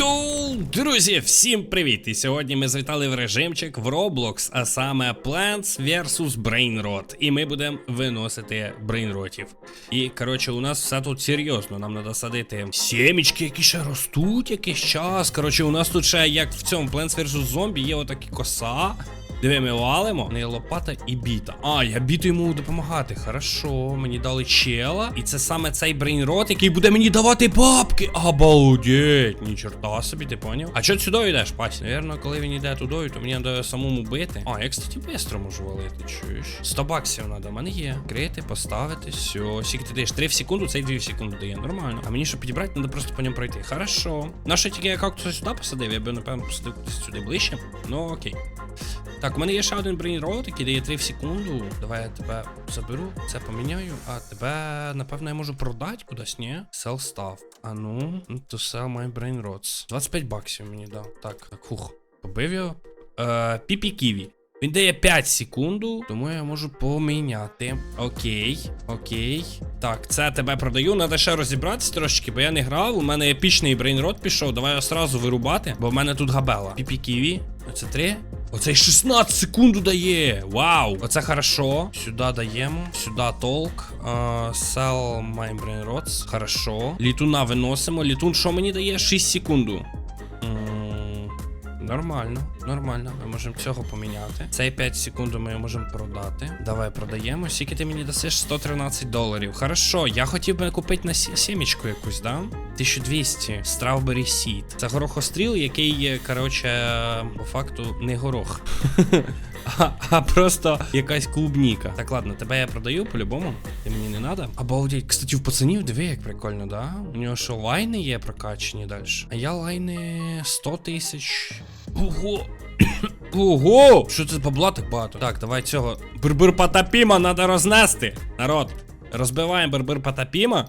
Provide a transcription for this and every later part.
Йоу, друзі, всім привіт! І сьогодні ми завітали в режимчик в Roblox, а саме Plants vs Brain Rot. І ми будемо виносити брейнротів. І коротше, у нас все тут серйозно. Нам треба садити сімечки, які ще ростуть якийсь час. Коротше, у нас тут ще, як в цьому Plants vs Zombie, є отакі коса. Диви, ми валимо. В неї лопата і біта. А, я біту йому допомагати. Хорошо, мені дали чела. І це саме цей брейнрот, який буде мені давати бабки. Обалдеть. Ні чорта собі, ти поняв? А чого ти сюди йдеш, паць? Навірно, коли він йде туди, то мені треба самому бити. А, я, кстати, бистро можу валити, чуєш? 100 баксів треба, мене є. Крити, поставити, все. Скільки ти даєш? 3 в секунду, цей 2 в секунду дає. Нормально. А мені, щоб підібрати, треба просто по ньому пройти. Хорошо. Нащо тільки я кактуса сюди посадив, я би, напевно, посадив сюди ближче. Ну окей. Так, у мене є ще один брейнрот, який дає 3 в секунду. Давай я тебе заберу, це поміняю, а тебе, напевно, я можу продати кудись, ні? Sell stuff. А ну, to sell my brain rots. 25 баксів мені дав. Так, так, хух. Побив його. Е, Піпі Ківі. Він дає 5 секунду, тому я можу поміняти. Окей, окей. Так, це тебе продаю. Надо ще розібратися трошечки, бо я не грав. У мене епічний брейнрот пішов. Давай його сразу вирубати, бо в мене тут габела. Піпі Ківі. Оце 3. Оцей 16 секунд дає. Вау! Оце хорошо. Сюди даємо. Сюди толк. Uh, sell my. Хорошо. Літуна виносимо. Літун що мені дає? 6 секунду. Нормально, нормально. Ми можемо цього поміняти. Цей 5 секунд ми можемо продати. Давай продаємо. Скільки ти мені дасиш? 113 доларів. Хорошо, я хотів би купити на сі- сімечку якусь, да? 1200. Strawberry Seed. Це горохостріл, який є, коротше, по факту не горох. А, просто якась клубніка. Так, ладно, тебе я продаю по-любому. Ти мені не надо. Обалдеть, кстати, в пацанів диви, як прикольно, да? У нього що лайни є прокачані далі. А я лайни 100 тисяч. Ого! Ого! Що це бабла так багато? Так, давай цього. Бурбур Патапіма треба рознести. Народ. Розбиваємо Бербер Патапіма.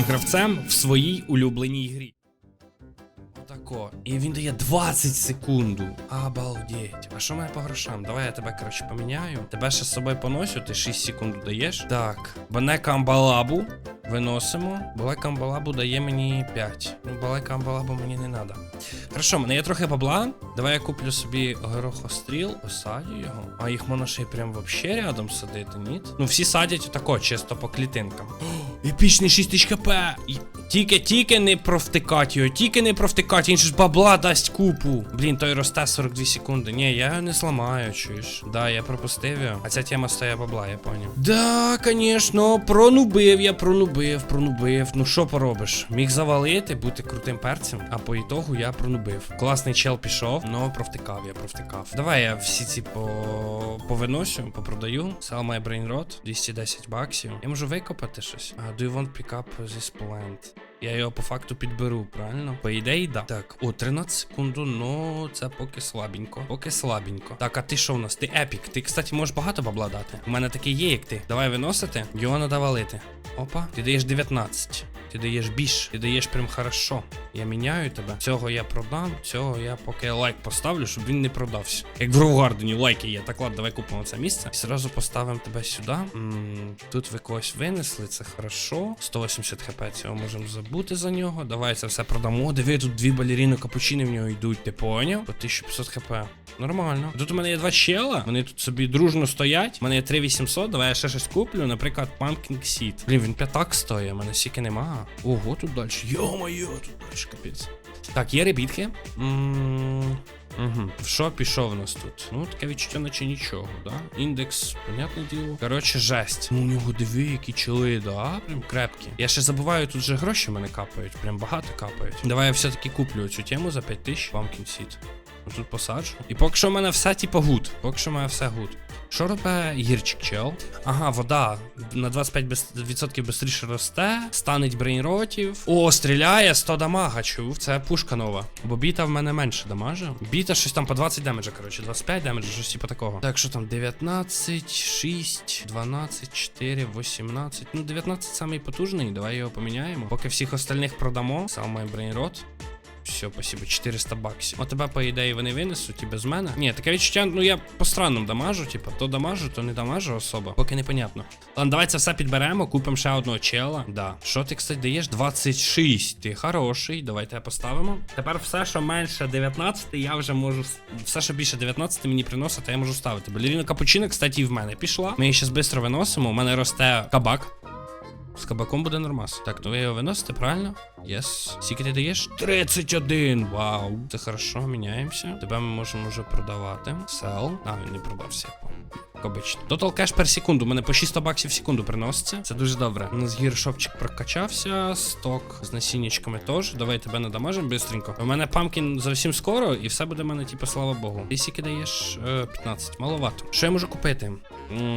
гравцем в своїй улюбленій грі. Отако. І він дає 20 секунду. Обалдеть. А що має по грошам? Давай я тебе, коротше, поміняю. Тебе ще з собою поносю, ти 6 секунд даєш. Так. Банека амбалабу. Виносимо. Балека амбалабу дає мені 5. Ну, балека амбалабу мені не треба. Хорошо, мене є трохи бабла. Давай я куплю собі горохостріл, посадю його. А їх можна ще й прям вообще рядом садити, ні? Ну всі садять отако, чисто по клітинкам. О, епічний 6 тисяч хп. Тільки, тільки не провтикать його, тільки не провтикать, він ж бабла дасть купу. Блін, той росте 42 секунди. Ні, я не зламаю, чуєш. Да, я пропустив його. А ця тема стоя бабла, я поняв. Да, звісно, пронубив я, пронубив, пронубив. Ну що поробиш? Міг завалити, бути крутим перцем, а по ітогу я пронубив. Класний чел пішов, но провтикав, я провтикав. Давай я всі ці по... повиносю, попродаю. Sell my brain rot, 210 баксів. Я можу викопати щось. А, do you want pick up this plant? Я його по факту підберу, правильно? По ідеї, да. Так, о, 13 секунду, ну це поки слабенько. Поки слабенько. Так, а ти що в нас? Ти епік. Ти, кстати, можеш багато бабла дати. У мене такий є, як ти. Давай виносити. Його надо валити. Опа, ти даєш 19. Ти даєш більш, ти даєш прям хорошо. Я міняю тебе. Цього я продам, цього я поки лайк поставлю, щоб він не продався. Як в Гровгардені лайки є. Так ладно, давай купимо це місце. І зразу поставимо тебе сюди. М, Тут ви когось винесли, це хорошо. 180 хп цього можемо забути за нього. Давай це все продамо. Диви, тут дві балеріни капучини в нього йдуть. Ти поняв? По 1500 хп. Нормально. Тут у мене є два чела, вони тут собі дружно стоять. У мене є 3800, давай я ще щось куплю. Наприклад, Pumpkin Seed. Блін, він п'ятак стоїть, у мене стільки нема. Ого, тут далі. Йо-моє, тут далі капець. Так, є ребітки. М, Угу. В що пішов у нас тут? Ну, таке відчуття, наче нічого, да? Індекс, понятне діло. Коротше, жесть. Ну, у нього диви, які чоли, да? Прям крепкі. Я ще забуваю, тут же гроші мене капають. Прям багато капають. Давай я все-таки куплю цю тему за 5000 Pumpkin Seed. Тут посаджу. І поки що в мене все типу гуд. Поки що в мене все гуд. Що робить гірчик чел? Ага, вода на 25% швидше росте, станеть брейнротів. О, стріляє 100 дамага, чув. Це пушка нова. Бо біта в мене менше дамаже. Біта щось там по 20 демеджа, коротше, 25 демеджа, щось типу такого. Так, що там? 19, 6, 12, 4, 18. Ну, 19 самий потужний. Давай його поміняємо. Поки всіх остальних продамо. Саме брейнрот. Все, спасибо, 400 баксів. О, тебе, по ідеї, вони винесуть і без мене. Ні, таке відчуття, ну я по странному дамажу, типу, то дамажу, то не дамажу особо. Поки непонятно. Ладно, давай це все підберемо, купимо ще одного чела. Да. Що ти, кстати, даєш? 26. Ти хороший. Давай тебе поставимо. Тепер все, що менше 19, я вже можу. Все, що більше 19 мені приносити, я можу ставити. Балеріна капучино, кстати, і в мене пішла. Ми її зараз швидко виносимо. У мене росте кабак. З кабаком буде нормас. Так, то ви його виносите, правильно? Єс. Скільки ти даєш? 31. Вау. Це хорошо, міняємося. Тебе ми можемо вже продавати. Сел. А, він не продався. Обично. Total кеш per секунду. У мене по 600 баксів в секунду приноситься. Це дуже добре. У нас гіршопчик прокачався. Сток з насіннячками теж. Давай тебе надамажимо бистренько. У мене памкін зовсім скоро, і все буде в мене, типу, слава Богу. Ти скільки даєш? Е, 15. Маловато. Що я можу купити?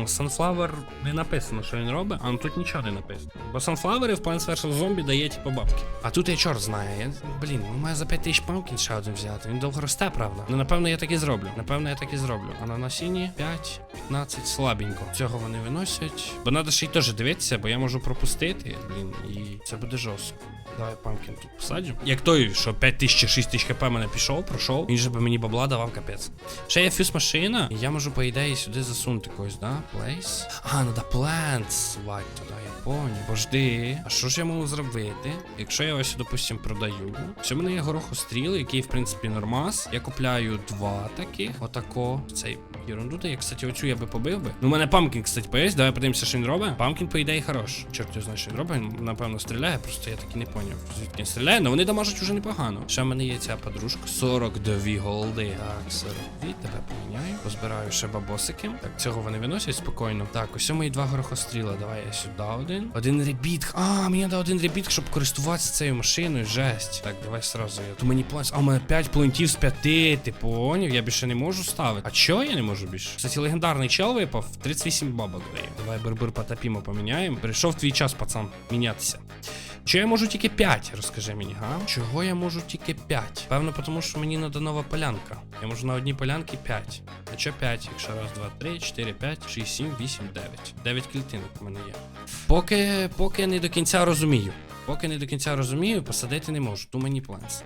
Sunflower не написано, що він робить, а ну тут нічого не написано. Бо Sunflower в Plants vs. Zombie дає типу бабки. А тут я чорт знає. Блін, ну має за 5 тисяч памкін ще один взяти. Він довго росте, правда. Ну напевно я так і зроблю. Напевно, я так і зроблю. А на насінні 5, 15, слабенько. Цього вони виносять. Бо треба ще й теж дивитися, бо я можу пропустити. Блін, і це буде жорстко. Давай памкін тут посаджу. Як той, що 5 тисяч 6 тисяч хп мене пішов, пройшов, він же би мені бабла давав капець. Ще є фюз машина, і я можу, по ідеї, сюди засунути когось, да? Place. А, надо plants. Вать туди, я поняв. Божди. А що ж я можу зробити? Якщо я ось, допустим, продаю. Все, в мене є горохостріл, який, в принципі, нормас. Я купляю два таких. Отако. Цей ерунду дає. Кстати, оцю я би побив би. Ну, у мене памкін, кстати, поїсть. Давай подивимося, що він робить. Памкін, по ідеї, хорош. Чорт його знає, що він напевно, стріляє, просто я так і не поняв. Звідки він стріляє, але вони дамажать уже непогано. Ще в мене є ця подружка. 42 голди. Так, 42. Тебе поміняю. Позбираю ще бабосики. Так, цього вони виносять спокійно. Так, ось мої два горохостріла. Давай я сюди один. Один ребіт. А, мені треба один ребіт, щоб користуватися цією машиною. Жесть. Так, давай сразу я. То мені план. А, у мене 5 плентів з 5. Ти поняв? Я більше не можу ставити. А чого я не можу більше? Кстати, легендарний чел випав. 38 бабок дає. Давай бурбур потопімо поміняємо. Прийшов твій час, пацан, мінятися. Чого я можу тільки 5, розкажи мені, га? Чого я можу тільки 5? Певно, тому що мені треба нова полянка. Я можу на одній полянці 5. А що 5? Якщо раз, два, три, 4, 5, 6, 7, 8, 9. 9 клітинок у мене є. Поки, поки не до кінця розумію. Поки не до кінця розумію, посадити не можу. Ту мені планс.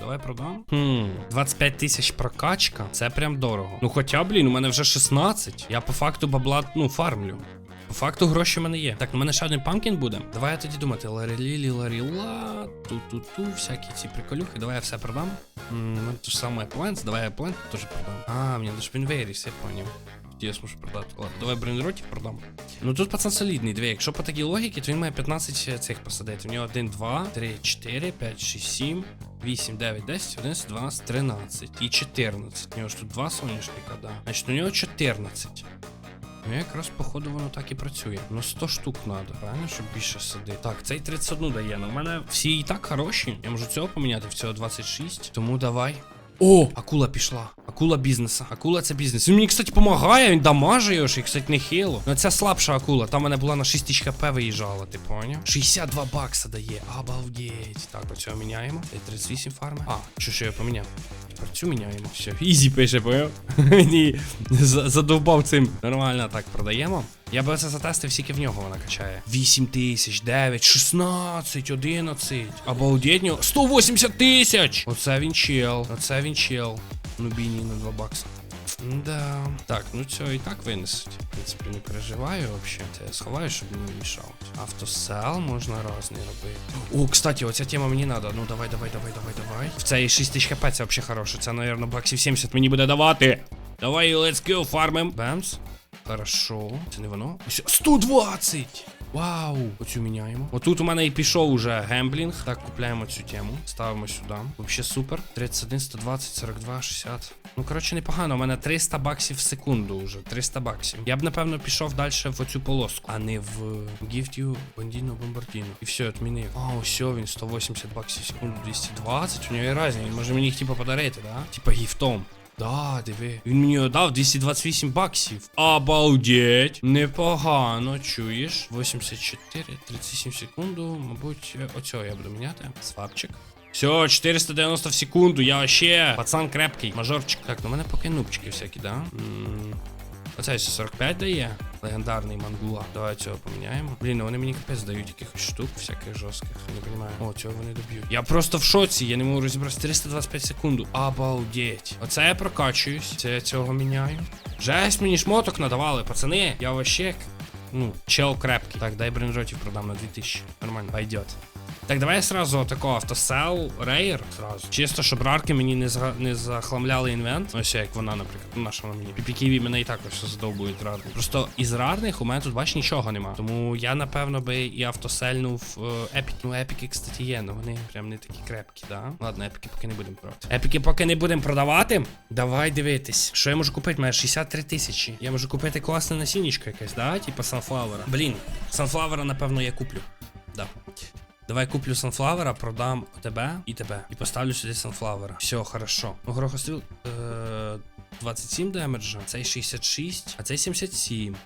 Давай продам. Хм, 25 тисяч прокачка. Це прям дорого. Ну хоча, блін, у мене вже 16. Я по факту бабла, ну, фармлю. По факту гроші в мене є. Так, у мене ще один памкін буде. Давай я тоді думати. Ларілі, ларіла, ту-ту-ту, всякі ці приколюхи. Давай я все продам. М, Ну, то ж саме плент, давай я плент теж продам. А, мені лише він виріс, я поняв. Я зможу продати. Ладно, давай брейнротів продам. Ну тут пацан солідний, диви, якщо по такій логіці, то він має 15 цих посадити. У нього 1, 2, 3, 4, 5, 6, 7, 8, 9, 10, 11, 12, 13 і 14. У нього ж тут два соняшника, да. Значить, у нього 14. Ну, якраз, походу, воно так і працює. Ну, 100 штук треба, правильно, щоб більше садити. Так, цей 31 дає. Ну, в мене всі і так хороші. Я можу цього поміняти, в цього 26. Тому давай. О, акула пішла. Акула бізнеса. Акула це бізнес. Він мені, кстати, допомагає, він дамаже його, і, кстати, не хило. Ну це слабша акула. Там мене була на 6 тисяч хп виїжджала, ти поняв? 62 бакса дає. Обалдеть. Так, оцього міняємо. Це 38 фарми. А, що що я поміняв? Тепер цю міняємо. Все, ізі пише, поняв? Мені задовбав цим. Нормально так продаємо. Я би це затестив, скільки в нього вона качає. 8 тисяч, 9, 16, 11. Обалдеть, нього. 180 тисяч! Оце він чел. Оце він чел. Ну, бійні на 2 бакса. Да. Так, ну це і так винесуть. В принципі, не переживаю взагалі. Це я сховаю, щоб не мішав. Автосел можна різний робити. О, кстати, оця тема мені треба. Ну давай, давай, давай, давай, давай. В цей 6 тисяч хп це взагалі хороше. Це, наверное, баксів 70 мені буде давати. Давай, let's go, фармим. Бемс. Хорошо. Це не воно. Ось 120! Вау! Оцю міняємо. Отут у мене і пішов уже гемблінг. Так, купляємо цю тему. Ставимо сюди. Вообще супер. 31, 120, 42, 60. Ну, коротше, непогано. У мене 300 баксів в секунду вже. 300 баксів. Я б, напевно, пішов далі в оцю полоску, а не в Gift you Бандіно Бомбардіно. І все, відмінив. А, все, він 180 баксів в секунду, 220. У нього є різні. Він може мені їх типа подарити, да? Типа гіфтом. Да, диви. Він мені дав 228 баксів. Обалдеть. Непогано, чуєш. 84, 37 секунду. Мабуть, е, оцього я буду міняти. Свапчик. Все, 490 в секунду, я вообще пацан крепкий, мажорчик. Так, ну мене поки нубчики всякі, да? М, Оце ще 45 дає. Легендарний мангула. Давай цього поміняємо. Блін, ну вони мені капець дають якихось штук всяких жорстких. Не розумію. О, цього вони доб'ють. Я просто в шоці, я не можу розібратися. 325 секунду. Обалдеть. Оце я прокачуюсь. Це я цього міняю. Жесть мені шмоток надавали, пацани. Я вообще. Ну, чел крепкий. Так, дай бренжотів продам на 2000. Нормально, пойдет. Так, давай я сразу такого автосел, рейер сразу. Чисто, щоб рарки мені не, за, не захламляли інвент. Ось як вона, наприклад, наша вона мені. PPKV мене і також задовбують рарні. Просто із рарних у мене тут бач нічого нема. Тому я напевно би і автосельнув епік. Ну, епіки, кстати, є, ну вони прям не такі крепкі, да? Ладно, епіки поки не будемо продавати. Епіки поки не будемо продавати. Давай дивитись. Що я можу купити? У мене 63 тисячі. Я можу купити класне насіннячко якесь, да? Типа санфлавера. Блін, санфлавера, напевно, я куплю. Да. Давай куплю санфлавера, продам тебе і тебе. І поставлю сюди санфлавера. Все, хорошо. Ну, горохостріл е, 27 демеджа, цей 66, а цей 77.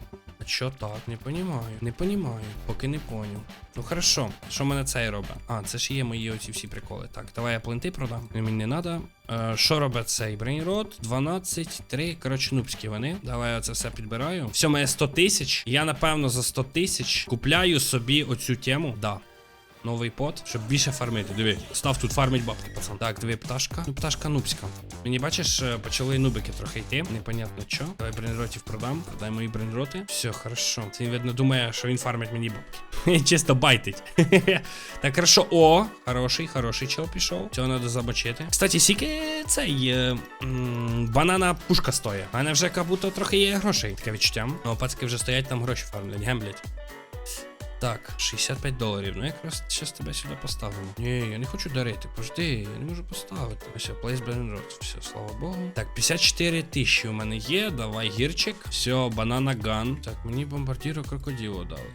А чо так? Не понімаю. Не понімаю. Поки не поняв. Ну хорошо, що в мене цей робить? А, це ж є мої оці всі приколи. Так, давай я плинти продам. Мені не треба. Е, що робить цей брейнрод? 12, 3. Коротше, нубські вони. Давай я це все підбираю. Все, моє 100 тисяч. Я напевно за 100 тисяч купляю собі оцю тему. Да. Новий пот, щоб більше фармити. Диви, став тут фармить бабки, пацан. Так, диви, пташка. Ну, пташка нубська. Мені бачиш, е, почали нубики трохи йти. Непонятно що. Давай брейнротів продам. Продай мої брейнроти. Все, хорошо. Це видно, думає, що він фармить мені бабки. Чисто байтить. так, хорошо. О, хороший, хороший чел пішов. Цього треба забочити. Кстати, сіки цей е, банана пушка стоїть. У мене вже як будто трохи є грошей. Таке відчуття. Ну, пацки вже стоять, там гроші фармлять, гемблять. Так, 65 доларів. Ну якраз зараз тебе сюди поставимо. Ні, я не хочу дарити. Пожди, я не можу поставити. Все, Place Blend. Все, слава Богу. Так, 54 тисячі у мене є. Давай гірчик. Все, банана ган. Так, мені бомбардіру крокодило дали.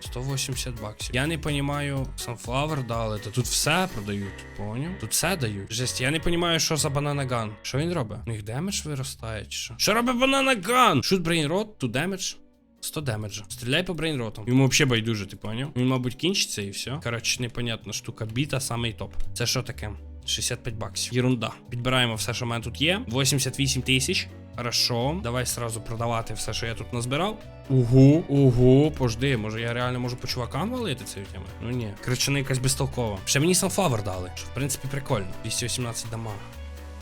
180 баксів. Я не понімаю, Sunflower дали, та тут все продають, поняв? Тут все дають. Жесть, я не понімаю, що за банана ган. Що він робить? У них демедж виростає, чи що? Що робить банана ган? Shoot brain rot, to damage. 100 демеджа. Стріляй по брейнротам. Йому взагалі байдуже, ти поняв? Він, мабуть, кінчиться і все. Коротше, непонятна штука. Біта, самий топ. Це що таке? 65 баксів. Єрунда. Підбираємо все, що в мене тут є. 88 тисяч. Хорошо. Давай сразу продавати все, що я тут назбирав. Ого, ого, пожди, може я реально можу по чувакам валити цією тему? Ну ні. Коротше, не якась безтолкова. Ще мені санфлавер дали, що в принципі прикольно. 218 дамаг.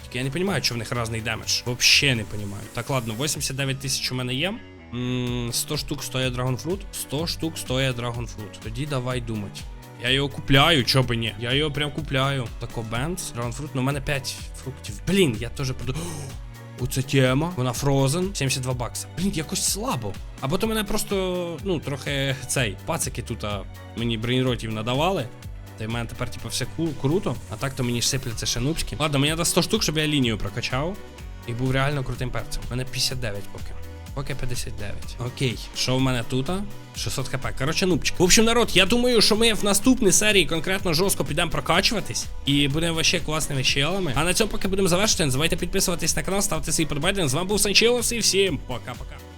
Тільки я не розумію, що в них різний демедж. Вообще не розумію. Так, ладно, 89 тисяч у мене є. М, 100 штук стоїть Dragonfruit. 100 штук стоїть Dragonfruit. Тоді давай думати. Я його купляю, чо би ні. Я його прям купляю. Тако Бенц, Dragonfruit, ну у мене 5 фруктів. Блін, я теж проду. Оце тема. Вона Frozen, 72 бакса. Блін, якось слабо. Або то мене просто, ну, трохи цей. Пацики тут а, мені брейнротів надавали. Та й в мене тепер, типу, все ку- круто. А так то мені сипляться ще нубські. Ладно, мені треба 100 штук, щоб я лінію прокачав. І був реально крутим перцем. У мене 59 поки. Поки 59. Окей, що в мене тут? 600 хп. Коротше, нубчик. В общем, народ, я думаю, що ми в наступній серії конкретно жорстко підемо прокачуватись і будемо вообще класними челами. А на цьому поки будемо завершити. Не забувайте підписуватись на канал, ставте свій подбайден. З вами був Санчелос і всім пока-пока.